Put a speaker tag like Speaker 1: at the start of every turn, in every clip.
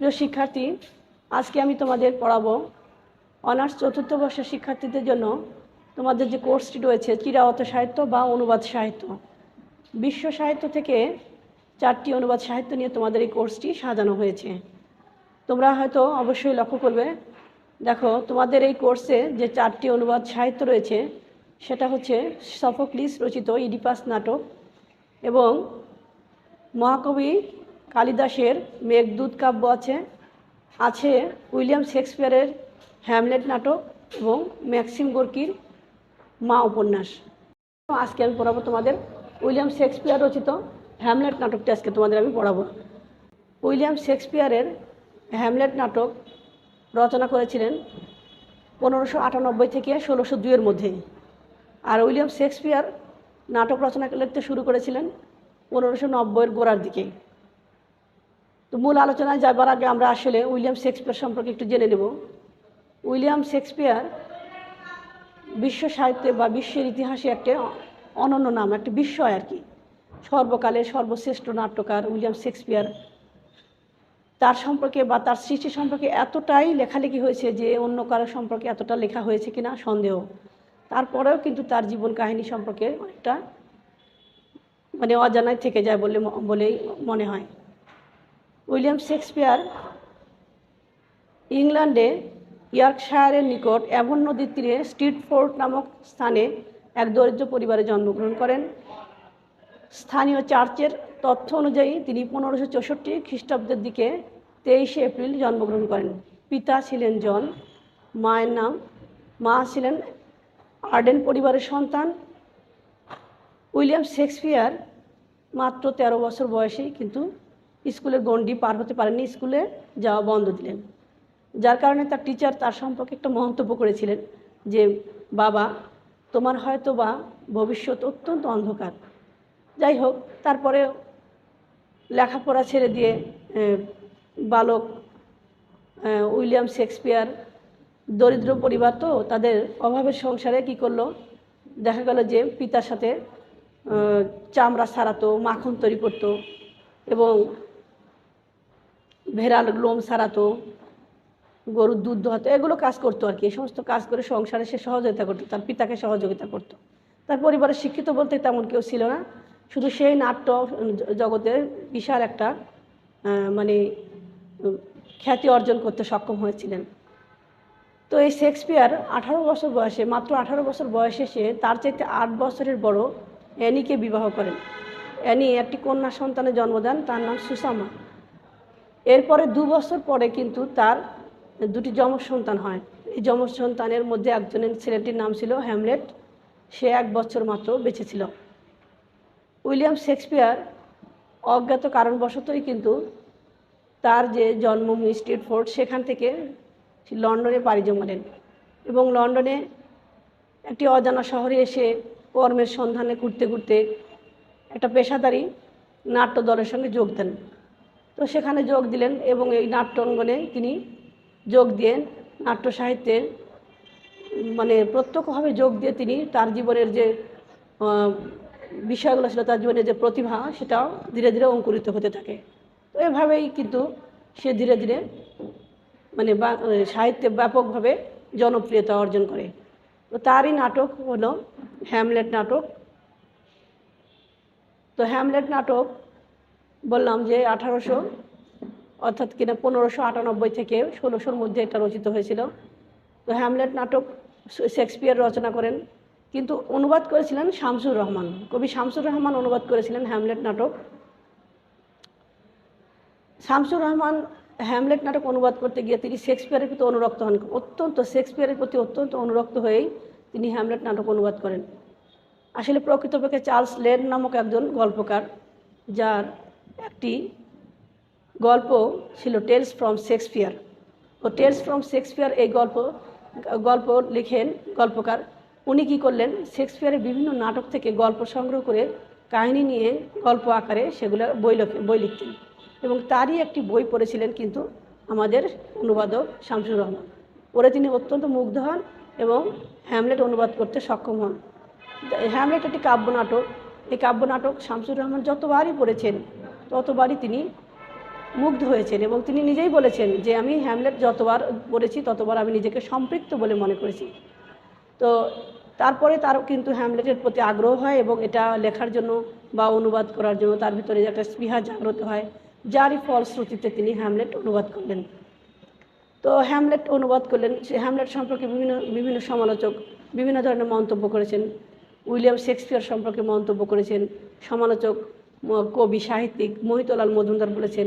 Speaker 1: প্রিয় শিক্ষার্থী, আজকে আমি তোমাদের পড়াবো অনার্স চতুর্থ বর্ষের শিক্ষার্থীদের জন্য তোমাদের যে কোর্সটি রয়েছে চিরাওত সাহিত্য বা অনুবাদ সাহিত্য। বিশ্ব সাহিত্য থেকে চারটি অনুবাদ সাহিত্য নিয়ে তোমাদের এই কোর্সটি সাজানো হয়েছে। তোমরা হয়তো অবশ্যই লক্ষ্য করবে, দেখো তোমাদের এই কোর্সে যে চারটি অনুবাদ সাহিত্য রয়েছে, সেটা হচ্ছে সফোক্লিস রচিত ইডিপাস নাটক এবং মহাকবি কালিদাসের মেঘদূত কাব্য আছে আছে উইলিয়াম শেক্সপিয়ারের হ্যামলেট নাটক এবং ম্যাক্সিম গোর্কির মা উপন্যাস। আজকে আমি পড়াবো তোমাদের উইলিয়াম শেক্সপিয়ার রচিত হ্যামলেট নাটকটি আজকে তোমাদের আমি পড়াবো। উইলিয়াম শেক্সপিয়ারের হ্যামলেট নাটক রচনা করেছিলেন পনেরোশো আটানব্বই থেকে ষোলোশো দুইয়ের মধ্যে। আর উইলিয়াম শেক্সপিয়ার নাটক রচনা লিখতে শুরু করেছিলেন পনেরোশো নব্বইয়ের গোড়ার দিকে। তো মূল আলোচনায় যাবার আগে আমরা আসলে উইলিয়াম শেক্সপিয়ার সম্পর্কে একটু জেনে নেব। উইলিয়াম শেক্সপিয়ার বিশ্ব সাহিত্যে বা বিশ্বের ইতিহাসে একটা অনন্য নাম, একটা বিস্ময় আর কি। সর্বকালের সর্বশ্রেষ্ঠ নাট্যকার উইলিয়াম শেক্সপিয়ার। তার সম্পর্কে বা তার সৃষ্টি সম্পর্কে এতটাই লেখালেখি হয়েছে যে অন্য কারও সম্পর্কে এতটা লেখা হয়েছে কিনা সন্দেহ। তারপরেও কিন্তু তার জীবন কাহিনী সম্পর্কে একটা মানে অজানায় থেকে যায় বলে বলেই মনে হয়। উইলিয়াম শেক্সপিয়ার ইংল্যান্ডে ইয়র্কশায়ারের নিকট অ্যাভন নদীর তীরে স্ট্রিটফোর্ড নামক স্থানে এক দরিদ্র পরিবারে জন্মগ্রহণ করেন। স্থানীয় চার্চের তথ্য অনুযায়ী তিনি পনেরোশো চৌষট্টি খ্রিস্টাব্দের দিকে তেইশে এপ্রিল জন্মগ্রহণ করেন। পিতা ছিলেন জন, মায়ের নাম, মা ছিলেন আর্ডেন পরিবারের সন্তান। উইলিয়াম শেক্সপিয়ার মাত্র তেরো বছর বয়সেই কিন্তু স্কুলের গণ্ডি পার হতে পারেননি, স্কুলে যাওয়া বন্ধ দিলেন। যার কারণে তার টিচার তার সম্পর্কে একটা মন্তব্য করেছিলেন যে, বাবা, তোমার হয়তো বা ভবিষ্যৎ অত্যন্ত অন্ধকার। যাই হোক, তারপরে লেখাপড়া ছেড়ে দিয়ে বালক উইলিয়াম শেক্সপিয়ার, দরিদ্র পরিবার তো, তাদের অভাবের সংসারে কি করল? দেখা গেল যে পিতার সাথে চামড়া সারাতো, মাখন তৈরি করতো এবং ভেড়াল, লোম সারাতো, গরুর দুধ দোহাতো, এগুলো কাজ করতো আর কি। এই সমস্ত কাজ করে সংসারে সে সহযোগিতা করতো, তার পিতাকে সহযোগিতা করতো। তার পরিবারের শিক্ষিত বলতে তেমন কেউ ছিল না। শুধু সেই নাট্য জগতের বিশাল একটা মানে খ্যাতি অর্জন করতে সক্ষম হয়েছিলেন। তো এই শেক্সপিয়ার আঠারো বছর বয়সে, মাত্র আঠারো বছর বয়সে সে তার চাইতে আট বছরের বড় অ্যানিকে বিবাহ করেন। অ্যানি একটি কন্যা সন্তানের জন্ম দেন, তার নাম সুসামা। এরপরে দু বছর পরে কিন্তু তার দুটি যমজ সন্তান হয়। এই যমজ সন্তানের মধ্যে একজনের ছেলেটির নাম ছিল হ্যামলেট। সে এক বছর মাত্র বেঁচে ছিল। উইলিয়াম শেক্সপিয়ার অজ্ঞাত কারণবশতই কিন্তু তার যে জন্মভূমি স্ট্রিটফোর্ড সেখান থেকে লন্ডনে পাড়ি জমালেন এবং লন্ডনে একটি অজানা শহরে এসে কর্মের সন্ধানে ঘুরতে ঘুরতে একটা পেশাদারি নাট্য দলের সঙ্গে যোগ দেন। তো সেখানে যোগ দিলেন এবং এই নাট্য অঙ্গনে তিনি যোগ দিয়ে নাট্য সাহিত্যে মানে প্রত্যক্ষভাবে যোগ দিয়ে তিনি তার জীবনের যে বিষয়গুলো ছিল তার জীবনের যে প্রতিভা সেটাও ধীরে ধীরে অঙ্কুরিত হতে থাকে। তো এভাবেই কিন্তু সে ধীরে ধীরে মানে সাহিত্যে ব্যাপকভাবে জনপ্রিয়তা অর্জন করে। তো তারই নাটক হলো হ্যামলেট নাটক। তো হ্যামলেট নাটক বললাম যে আঠারোশো, অর্থাৎ কিনা পনেরোশো আটানব্বই থেকে ষোলোশোর মধ্যে এটা রচিত হয়েছিল। তো হ্যামলেট নাটক শেক্সপিয়ার রচনা করেন। কিন্তু অনুবাদ করেছিলেন শামসুর রহমান। কবি শামসুর রহমান অনুবাদ করেছিলেন হ্যামলেট নাটক। শামসুর রহমান হ্যামলেট নাটক অনুবাদ করতে গিয়ে তিনি শেক্সপিয়ারের প্রতি অনুরক্ত হন। অত্যন্ত শেক্সপিয়ারের প্রতি অত্যন্ত অনুরক্ত হয়েই তিনি হ্যামলেট নাটক অনুবাদ করেন। আসলে প্রকৃতপক্ষে চার্লস লেন নামক একজন গল্পকার, যার একটি গল্প ছিল টেলস ফ্রম শেক্সপিয়ার। ও টেলস ফ্রম শেক্সপিয়ার এই গল্প গল্প লিখেন গল্পকার। উনি কী করলেন? শেক্সপিয়ারের বিভিন্ন নাটক থেকে গল্প সংগ্রহ করে কাহিনী নিয়ে গল্প আকারে সেগুলো বই বই লিখতেন। এবং তারই একটি বই পড়েছিলেন কিন্তু আমাদের অনুবাদক শামসুর রহমান। পরে তিনি অত্যন্ত মুগ্ধ হন এবং হ্যামলেট অনুবাদ করতে সক্ষম হন। হ্যামলেট একটি কাব্য নাটক। এই কাব্য নাটক শামসুর রহমান যতবারই পড়েছেন ততবারই তিনি মুগ্ধ হয়েছেন এবং তিনি নিজেই বলেছেন যে আমি হ্যামলেট যতবার পড়েছি, ততবার আমি নিজেকে সম্পৃক্ত বলে মনে করেছি। তো তারপরে তার কিন্তু হ্যামলেটের প্রতি আগ্রহ হয় এবং এটা লেখার জন্য বা অনুবাদ করার জন্য তার ভিতরে একটা স্পৃহা জাগ্রত হয়, যারই ফলশ্রুতিতে তিনি হ্যামলেট অনুবাদ করলেন। তো হ্যামলেট অনুবাদ করলেন, সে হ্যামলেট সম্পর্কে বিভিন্ন বিভিন্ন সমালোচক বিভিন্ন ধরনের মন্তব্য করেছেন। উইলিয়াম শেক্সপিয়ার সম্পর্কে মন্তব্য করেছেন। সমালোচক কবি, সাহিত্যিক মহিতলাল মজুমদার বলেছেন,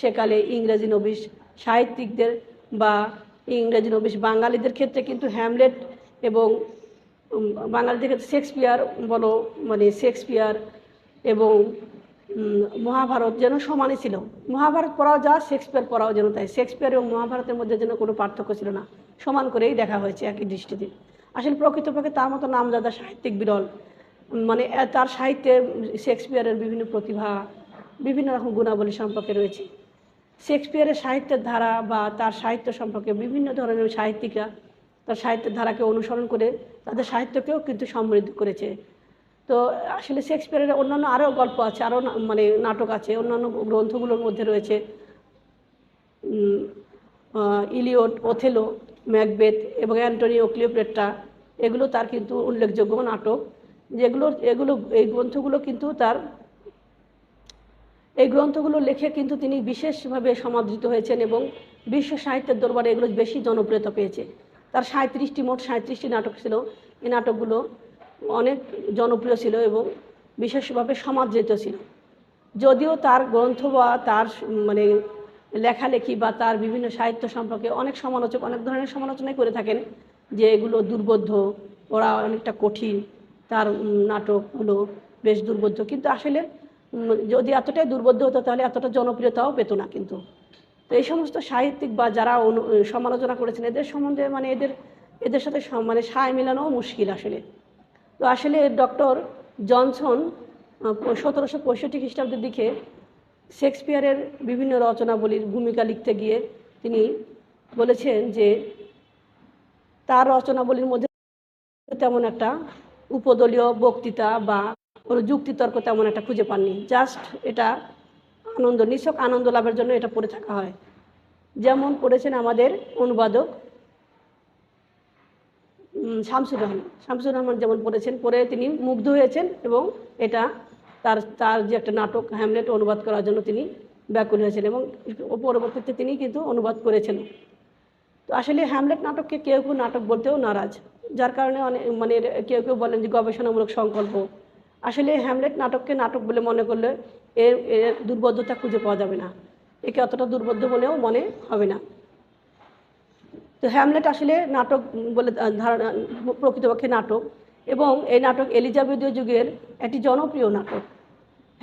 Speaker 1: সেকালে ইংরেজি নবিশ সাহিত্যিকদের বা ইংরেজি নবিশ বাঙালিদের ক্ষেত্রে কিন্তু হ্যামলেট এবং বাঙালিদের ক্ষেত্রে শেক্সপিয়ার বলো মানে শেক্সপিয়ার এবং মহাভারত যেন সমানই ছিল। মহাভারত পড়াও যা, শেক্সপিয়ার পড়াও যেন তাই। শেক্সপিয়ার এবং মহাভারতের মধ্যে যেন কোনো পার্থক্য ছিল না। সমান করেই দেখা হয়েছে একই দৃষ্টিতে। আসলে প্রকৃতপক্ষে তার মতো নামজাদা সাহিত্যিক বিরল মানে তার সাহিত্যে শেক্সপিয়ারের বিভিন্ন প্রতিভা, বিভিন্ন রকম গুণাবলী সম্পর্কে রয়েছে। শেক্সপিয়ারের সাহিত্যের ধারা বা তার সাহিত্য সম্পর্কে বিভিন্ন ধরনের সাহিত্যিকা তার সাহিত্যের ধারাকে অনুসরণ করে তাদের সাহিত্যকেও কিন্তু সমৃদ্ধ করেছে। তো, আসলে শেক্সপিয়ারের অন্যান্য আরও গল্প আছে, আরও মানে নাটক আছে, অন্যান্য গ্রন্থগুলোর মধ্যে রয়েছে। ইলিওট ওথেলো, ম্যাকবেথ এবং অ্যান্টনিও ক্লিওপেট্রা, এগুলো তার কিন্তু উল্লেখযোগ্য নাটক। যেগুলো, এগুলো, এই গ্রন্থগুলো কিন্তু তার, এই গ্রন্থগুলো লেখে কিন্তু তিনি বিশেষভাবে সমাদৃত হয়েছেন এবং বিশ্ব সাহিত্যের দরবারে এগুলো বেশি জনপ্রিয়তা পেয়েছে। তার সাঁত্রিশটি মোট সাঁত্রিশটি নাটক ছিল। এই নাটকগুলো অনেক জনপ্রিয় ছিল এবং বিশেষভাবে সমাদৃত ছিল। যদিও তার গ্রন্থ বা তার মানে লেখালেখি বা তার বিভিন্ন সাহিত্য সম্পর্কে অনেক সমালোচক, অনেক ধরনের সমালোচনাই করে থাকেন যে এগুলো দুর্বোধ্য, ওরা অনেকটা কঠিন। তার নাটকগুলো বেশ দুর্বোধ্য। কিন্তু আসলে যদি এতটাই দুর্বোধ্য হতো তাহলে এতটা জনপ্রিয়তাও পেত না কিন্তু। তো এই সমস্ত সাহিত্যিক বা যারা সমালোচনা করেছেন, এদের সম্বন্ধে মানে এদের এদের সাথে মানে সায় মেলানোও মুশকিল আসলে। তো আসলে ডক্টর জনসন সতেরোশো পঁয়ষট্টি খ্রিস্টাব্দের দিকে শেক্সপিয়ারের বিভিন্ন রচনাবলীর ভূমিকা লিখতে গিয়ে তিনি বলেছেন যে, তার রচনাবলীর মধ্যে তেমন একটা উপদলীয় বক্তৃতা বা কোনো যুক্তিতর্ক তেমন একটা খুঁজে পাননি। জাস্ট এটা আনন্দ, নিছক আনন্দ লাভের জন্য এটা পড়ে থাকা হয়। যেমন পড়েছেন আমাদের অনুবাদক শামসুর রহমান। শামসুর রহমান যেমন পড়েছেন, পড়ে তিনি মুগ্ধ হয়েছেন এবং এটা তার তার যে একটা নাটক হ্যামলেট অনুবাদ করার জন্য তিনি ব্যাকুল হয়েছেন এবং পরবর্তীতে তিনি কিন্তু অনুবাদ করেছেন তো আসলে হ্যামলেট নাটককে কেউ কেউ নাটক বলতেও নারাজ। যার কারণে অনেক মানে কেউ কেউ বলেন যে গবেষণামূলক সংকল্প। আসলে হ্যামলেট নাটককে নাটক বলে মনে করলে এর এর দুর্বোধ্যতা খুঁজে পাওয়া যাবে না। একে অতটা দুর্বোধ্য বলেও মনে হবে না। তো হ্যামলেট আসলে নাটক বলে ধারণা, প্রকৃতপক্ষে নাটক এবং এই নাটক এলিজাবেথীয় যুগের একটি জনপ্রিয় নাটক।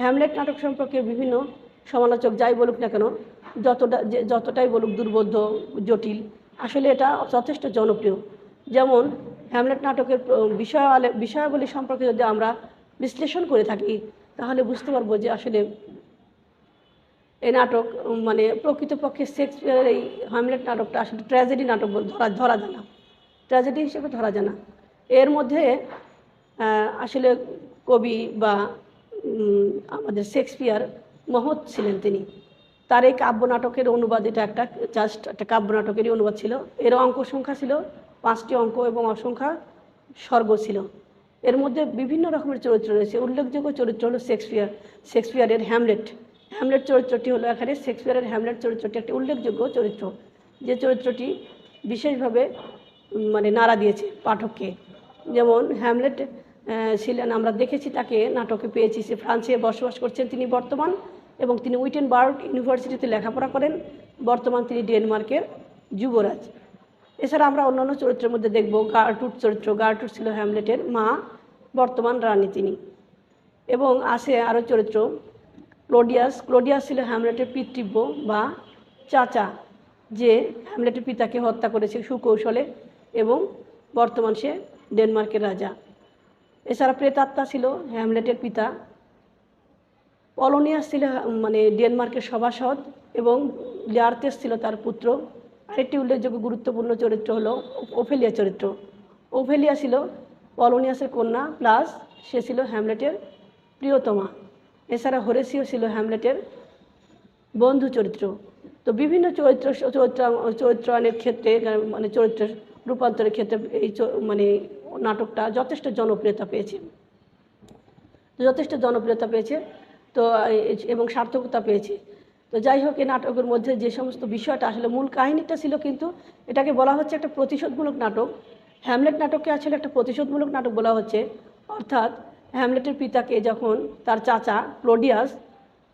Speaker 1: হ্যামলেট নাটক সম্পর্কে বিভিন্ন সমালোচক যাই বলুক না কেন, যতটা যতটাই বলুক দুর্বোধ্য, জটিল আসলে এটা যথেষ্ট জনপ্রিয়। যেমন হ্যামলেট নাটকের বিষয়ালে বিষয়াবলী সম্পর্কে যদি আমরা বিশ্লেষণ করে থাকি, তাহলে বুঝতে পারব যে আসলে এই নাটক মানে প্রকৃতপক্ষে শেক্সপিয়ারের এই হ্যামলেট নাটকটা আসলে ট্র্যাজেডি নাটক ধরা ধরা যায় না। ট্র্যাজেডি হিসেবে ধরা যায় না। এর মধ্যে আসলে কবি বা আমাদের শেক্সপিয়ার মহৎ ছিলেন তিনি। তার এই কাব্য নাটকের অনুবাদ, এটা একটা জাস্ট একটা কাব্য নাটকেরই অনুবাদ ছিল। এর অঙ্ক সংখ্যা ছিল, পাঁচটি অঙ্ক এবং অসংখ্যা স্বর্গ ছিল। এর মধ্যে বিভিন্ন রকমের চরিত্র রয়েছে। উল্লেখযোগ্য চরিত্র হলো শেক্সপিয়ার। শেক্সপিয়ারের হ্যামলেট। হ্যামলেট চরিত্রটি হলো এখানে শেক্সপিয়ারের হ্যামলেট চরিত্রটি একটি উল্লেখযোগ্য চরিত্র। যে চরিত্রটি বিশেষভাবে মানে নাড়া দিয়েছে পাঠককে। যেমন হ্যামলেট ছিলেন, আমরা দেখেছি তাকে, নাটকে পেয়েছি। সে ফ্রান্সে বসবাস করছেন তিনি বর্তমান। এবং তিনি উইটেনবার্গ ইউনিভার্সিটিতে লেখাপড়া করেন। বর্তমান তিনি ডেনমার্কের যুবরাজ। এছাড়া আমরা অন্যান্য চরিত্রের মধ্যে দেখব গার্টুট চরিত্র। গার্টুট ছিল হ্যামলেটের মা, বর্তমান রানী তিনি। এবং আছে আরও চরিত্র, ক্লোডিয়াস। ক্লোডিয়াস ছিল হ্যামলেটের পিতৃব্য বা চাচা, যে হ্যামলেটের পিতাকে হত্যা করেছে সুকৌশলে এবং বর্তমান সে ডেনমার্কের রাজা। এছাড়া প্রেতাত্মা ছিল হ্যামলেটের পিতা পলোনিয়াস ছিল মানে ডেনমার্কের সভাসদ এবং লিয়ার্তেস ছিল তার পুত্র। আরেকটি উল্লেখযোগ্য গুরুত্বপূর্ণ চরিত্র হলো ওফেলিয়া চরিত্র। ওফেলিয়া ছিল পলোনিয়াসের কন্যা, প্লাস সে ছিল হ্যামলেটের প্রিয়তমা। এছাড়া হরেসিও ছিল হ্যামলেটের বন্ধু চরিত্র। তো বিভিন্ন চরিত্র চরিত্র, চরিত্রায়নের ক্ষেত্রে মানে চরিত্রের রূপান্তরের ক্ষেত্রে এই মানে নাটকটা যথেষ্ট জনপ্রিয়তা পেয়েছে। যথেষ্ট জনপ্রিয়তা পেয়েছে। তো এবং সার্থকতা পেয়েছে। তো যাই হোক, এই নাটকের মধ্যে যে সমস্ত বিষয়টা, আসলে মূল কাহিনীটা ছিল কিন্তু এটাকে বলা হচ্ছে একটা প্রতিশোধমূলক নাটক। হ্যামলেট নাটককে আসলে একটা প্রতিশোধমূলক নাটক বলা হচ্ছে। অর্থাৎ হ্যামলেটের পিতাকে যখন তার চাচা ক্লোডিয়াস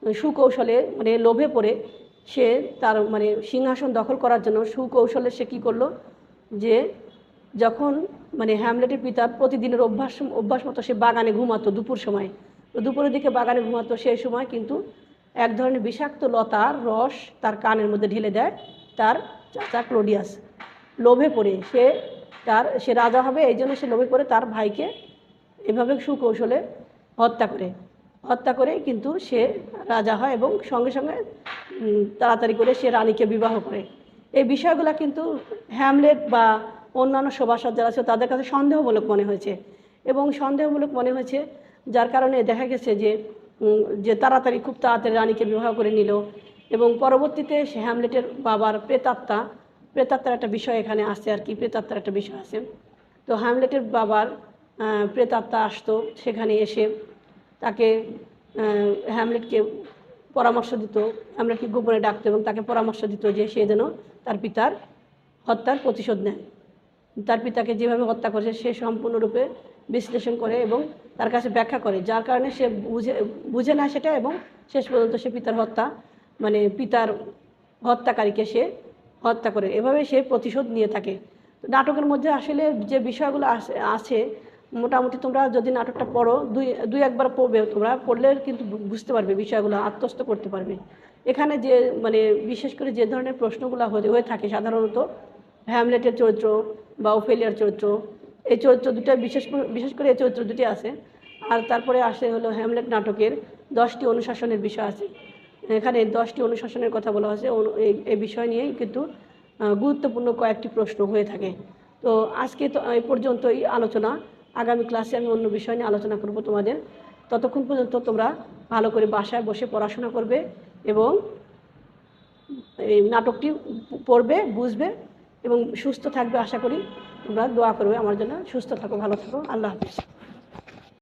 Speaker 1: সুকৌশলে মানে লোভে পড়ে, সে তার মানে সিংহাসন দখল করার জন্য সুকৌশলে সে কী করল? যে যখন মানে হ্যামলেটের পিতা প্রতিদিনের অভ্যাস অভ্যাস মতো সে বাগানে ঘুমাতো দুপুর সময়। তো দুপুরের দিকে বাগানে ঘুমাতো সেই সময় কিন্তু এক ধরনের বিষাক্ত লতার রস তার কানের মধ্যে ঢেলে দেয়, তার চাচা ক্লোডিয়াস। লোভে পড়ে। সে তার, সে রাজা হবে, এই জন্য সে লোভে পড়ে, তার ভাইকে এভাবে সুকৌশলে হত্যা করে। হত্যা করে কিন্তু সে রাজা হয় এবং সঙ্গে সঙ্গে তাড়াতাড়ি করে সে রানীকে বিবাহ করে। এই বিষয়গুলো কিন্তু হ্যামলেট বা অন্যান্য সভাসদ যারা ছিল তাদের কাছে সন্দেহমূলক মনে হয়েছে এবং সন্দেহমূলক মনে হয়েছে যার কারণে দেখা গেছে যে যে তাড়াতাড়ি খুব তাড়াতাড়ি রানীকে বিবাহ করে নিল এবং পরবর্তীতে সে হ্যামলেটের বাবার প্রেতাত্মা, প্রেতাত্মার একটা বিষয় এখানে আসছে আর কি, প্রেতাত্মার একটা বিষয় আছে। তো হ্যামলেটের বাবার প্রেতাত্মা আসতো, সেখানে এসে তাকে হ্যামলেটকে পরামর্শ দিত, হ্যামলেটকে গোপনে ডাকতো এবং তাকে পরামর্শ দিত যে সে যেন তার পিতার হত্যার প্রতিশোধ নেয়। তার পিতাকে যেভাবে হত্যা করেছে, সে সম্পূর্ণরূপে বিশ্লেষণ করে এবং তার কাছে ব্যাখ্যা করে, যার কারণে সে বুঝে বুঝে না সেটা এবং শেষ পর্যন্ত সে পিতার হত্যা মানে পিতার হত্যাকারীকে সে হত্যা করে। এভাবে সে প্রতিশোধ নিয়ে থাকে। নাটকের মধ্যে আসলে যে বিষয়গুলো আছে, মোটামুটি তোমরা যদি নাটকটা পড়ো, দুই দুই একবার পড়বে, তোমরা পড়লে কিন্তু বুঝতে পারবে বিষয়গুলো, আত্মস্থ করতে পারবে। এখানে যে মানে বিশেষ করে যে ধরনের প্রশ্নগুলো হয়ে থাকে, সাধারণত হ্যামলেটের চরিত্র বা ওফেলিয়ার চরিত্র এই চরিত্র দুটো বিশেষ বিশেষ করে এই চরিত্র দুটি আছে। আর তারপরে আসে হলো হ্যামলেট নাটকের দশটি অনুশাসনের বিষয় আছে। এখানে দশটি অনুশাসনের কথা বলা হয়েছে। এই এই বিষয় নিয়েই কিন্তু গুরুত্বপূর্ণ কয়েকটি প্রশ্ন হয়ে থাকে। তো আজকে তো, এই পর্যন্তই আলোচনা। আগামী ক্লাসে আমি অন্য বিষয় নিয়ে আলোচনা করব তোমাদের। ততক্ষণ পর্যন্ত তোমরা ভালো করে বাসায় বসে পড়াশোনা করবে এবং এই নাটকটি পড়বে, বুঝবে। এবং সুস্থ থাকবে আশা করি। তোমরা দোয়া করবে আমার জন্য। সুস্থ থাকো, ভালো থাকো। আল্লাহ হাফিজ।